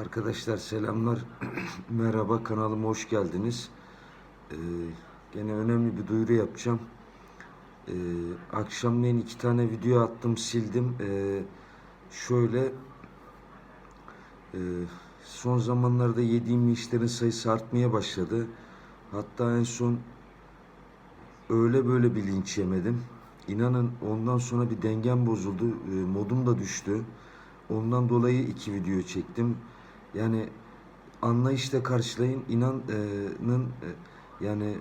Arkadaşlar selamlar. Merhaba kanalıma hoş geldiniz. Ee, gene önemli bir duyuru yapacağım. Ee, akşamleyin iki tane video attım sildim. Ee, şöyle e, son zamanlarda yediğim işlerin sayısı artmaya başladı. Hatta en son öyle böyle bir linç yemedim. İnanın ondan sonra bir dengem bozuldu. E, modum da düştü. Ondan dolayı iki video çektim. Yani anlayışla karşılayın. İnanın e, yani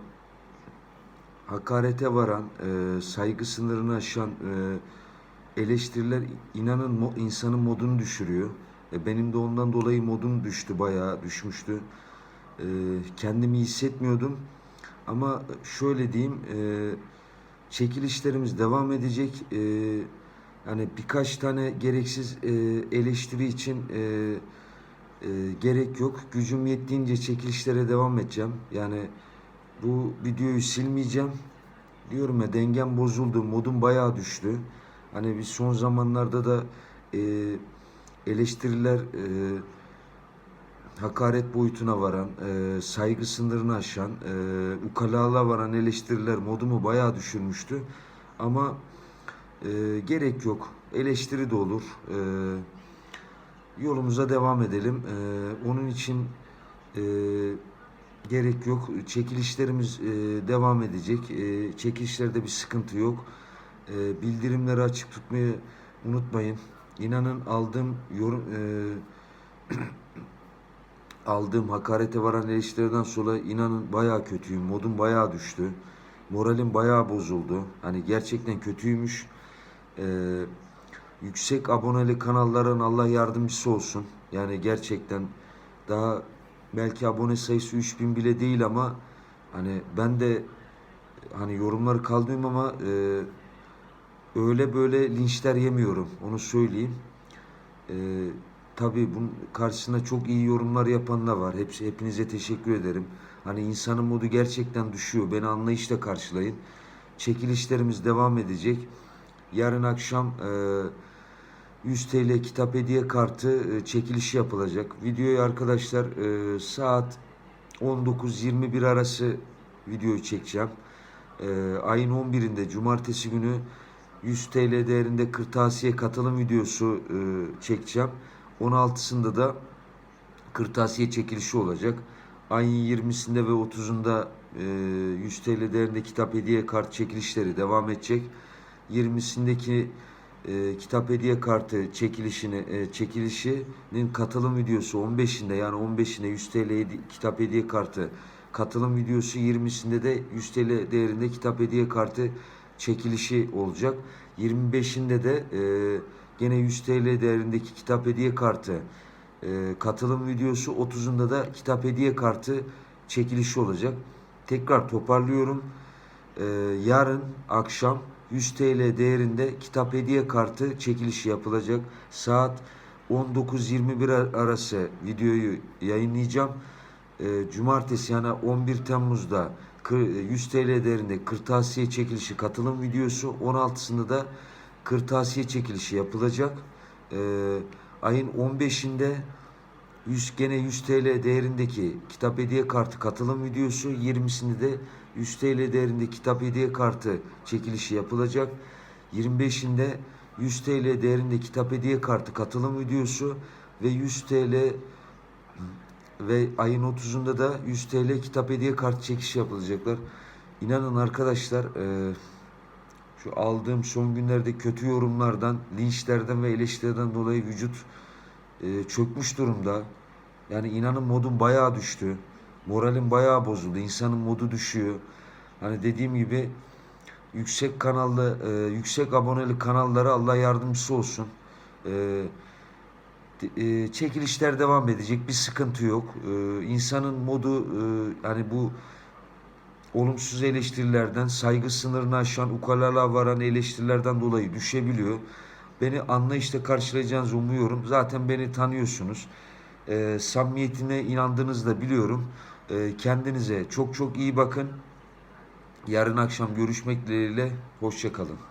hakarete varan, e, saygı sınırını aşan e, eleştiriler inanın mo, insanın modunu düşürüyor. E, benim de ondan dolayı modum düştü, bayağı düşmüştü. E, kendimi hissetmiyordum. Ama şöyle diyeyim, e, çekilişlerimiz devam edecek. E, yani birkaç tane gereksiz e, eleştiri için e, e, gerek yok. Gücüm yettiğince çekilişlere devam edeceğim. Yani bu videoyu silmeyeceğim. Diyorum ya dengem bozuldu, modum bayağı düştü. Hani biz son zamanlarda da e, eleştiriler e, hakaret boyutuna varan, e, saygı sınırını aşan, e, ukalalığa varan eleştiriler modumu bayağı düşürmüştü. Ama e, gerek yok. Eleştiri de olur. E, yolumuza devam edelim. E, onun için e, gerek yok. Çekilişlerimiz e, devam edecek. E, çekilişlerde bir sıkıntı yok. E, bildirimleri açık tutmayı unutmayın. İnanın aldığım yorum e, aldığım hakarete varan eleştirilerden sonra inanın bayağı kötüyüm. Modum bayağı düştü. Moralim bayağı bozuldu. Hani gerçekten kötüymüş. Ee, yüksek aboneli kanalların Allah yardımcısı olsun. Yani gerçekten daha belki abone sayısı 3000 bile değil ama hani ben de hani yorumları kaldırıyorum ama e, öyle böyle linçler yemiyorum. Onu söyleyeyim. Ee, tabii bunun karşısında çok iyi yorumlar yapanlar var. Hepsi hepinize teşekkür ederim. Hani insanın modu gerçekten düşüyor. Beni anlayışla karşılayın. Çekilişlerimiz devam edecek. Yarın akşam e, 100 TL kitap hediye kartı e, çekilişi yapılacak. Videoyu arkadaşlar e, saat 19-21 arası videoyu çekeceğim. E, ayın 11'inde cumartesi günü 100 TL değerinde kırtasiye katılım videosu çekeceğim. 16'sında da kırtasiye çekilişi olacak. Ayın 20'sinde ve 30'unda e, 100 TL değerinde kitap hediye kart çekilişleri devam edecek. 20'sindeki e, kitap hediye kartı çekilişini e, çekilişinin katılım videosu 15'inde yani 15'inde 100 TL kitap hediye kartı katılım videosu 20'sinde de 100 TL değerinde kitap hediye kartı çekilişi olacak. 25'inde de e, gene 100 TL değerindeki kitap hediye kartı e, katılım videosu 30'unda da kitap hediye kartı çekilişi olacak. Tekrar toparlıyorum. E, yarın akşam 100 TL değerinde kitap hediye kartı çekilişi yapılacak. Saat 19-21 ar- arası videoyu yayınlayacağım. E, Cumartesi yani 11 Temmuz'da kır- 100 TL değerinde kırtasiye çekilişi katılım videosu 16'sında da kırtasiye çekilişi yapılacak. E, ayın 15'inde 100 gene 100 TL değerindeki kitap hediye kartı katılım videosu 20'sinde de 100 TL değerinde kitap hediye kartı çekilişi yapılacak. 25'inde 100 TL değerinde kitap hediye kartı katılım videosu ve 100 TL ve ayın 30'unda da 100 TL kitap hediye kartı çekişi yapılacaklar. İnanın arkadaşlar e, şu aldığım son günlerde kötü yorumlardan, linçlerden ve eleştirilerden dolayı vücut e, çökmüş durumda. Yani inanın modum bayağı düştü. Moralim bayağı bozuldu. İnsanın modu düşüyor. Hani dediğim gibi yüksek kanallı, e, yüksek aboneli kanallara Allah yardımcısı olsun. E, e, çekilişler devam edecek. Bir sıkıntı yok. E, insanın modu e, yani bu olumsuz eleştirilerden, saygı sınırını aşan, ukalalığa varan eleştirilerden dolayı düşebiliyor. Beni anlayışla karşılayacağınızı umuyorum. Zaten beni tanıyorsunuz. E, samimiyetine inandığınızı da biliyorum. E, kendinize çok çok iyi bakın. Yarın akşam görüşmek dileğiyle. Hoşçakalın.